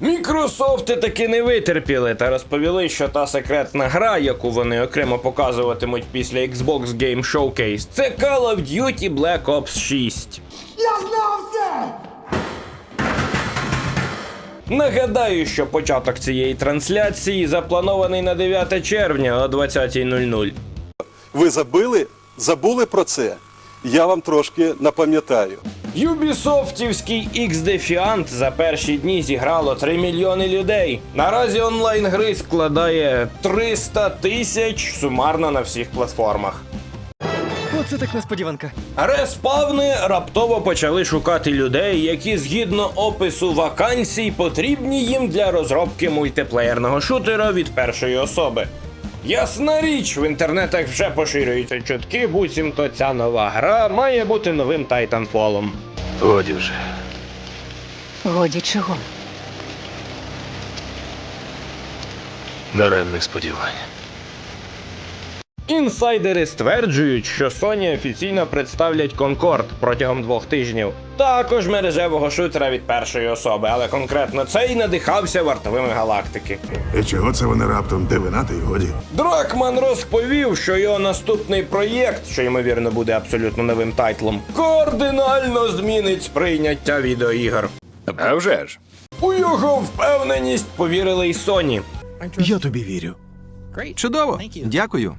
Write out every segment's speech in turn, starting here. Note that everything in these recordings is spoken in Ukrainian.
Мікрософти таки не витерпіли та розповіли, що та секретна гра, яку вони окремо показуватимуть після Xbox Game Showcase, це Call of Duty Black Ops 6. Я Нагадаю, що початок цієї трансляції запланований на 9 червня о 20.00. Ви забили? Забули про це? Я вам трошки напам'ятаю. Юбісофтівський X-Defiant за перші дні зіграло 3 мільйони людей. Наразі онлайн гри складає 300 тисяч сумарно на всіх платформах. Оце так несподіванка. Респавни раптово почали шукати людей, які згідно опису вакансій потрібні їм для розробки мультиплеєрного шутера від першої особи. Ясна річ, в інтернетах вже поширюються чутки, буцімто ця нова гра має бути новим Тайтанфолом. Годі вже. Годі чого? Даремних сподівань. Інсайдери стверджують, що Sony офіційно представлять Concord протягом двох тижнів. Також мережевого шутера від першої особи, але конкретно цей надихався вартовими галактики. І чого це вони раптом дивинати й годі? Дракман розповів, що його наступний проєкт, що ймовірно буде абсолютно новим тайтлом, кардинально змінить сприйняття відеоігр. А вже ж. У його впевненість повірили й Sony. Я тобі вірю. Чудово, дякую.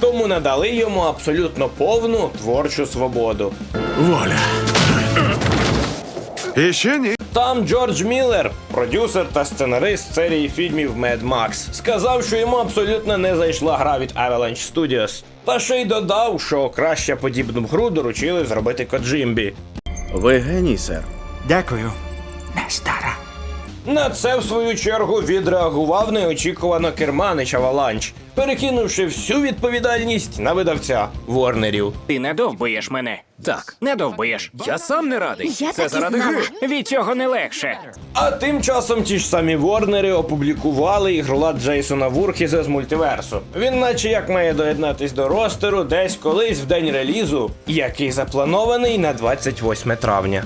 Тому надали йому абсолютно повну творчу свободу. Воля. І ще ні. Там Джордж Міллер, продюсер та сценарист серії фільмів Mad Max, сказав, що йому абсолютно не зайшла гра від Avalanche Studios. Та ще й додав, що краще подібну гру доручили зробити Коджимбі. Ви геній, сер. Дякую. На це, в свою чергу, відреагував неочікувано керманич Аваланч, перекинувши всю відповідальність на видавця Ворнерів. Ти не довбуєш мене. Так, не довбуєш. Я сам не радий. Я Це так і заради знала. гри. Від цього не легше. А тим часом ті ж самі Ворнери опублікували ігролад Джейсона Вурхіза з мультиверсу. Він наче як має доєднатись до ростеру десь колись в день релізу, який запланований на 28 травня.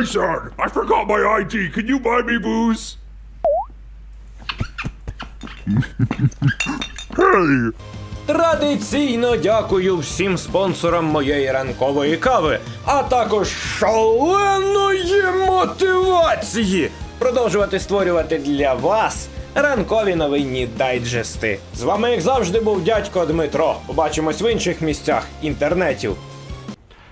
Son, I forgot my ID. Can you buy me booze? hey. Традиційно дякую всім спонсорам моєї ранкової кави, а також шаленої мотивації продовжувати створювати для вас ранкові новинні дайджести. З вами, як завжди, був дядько Дмитро. Побачимось в інших місцях інтернетів.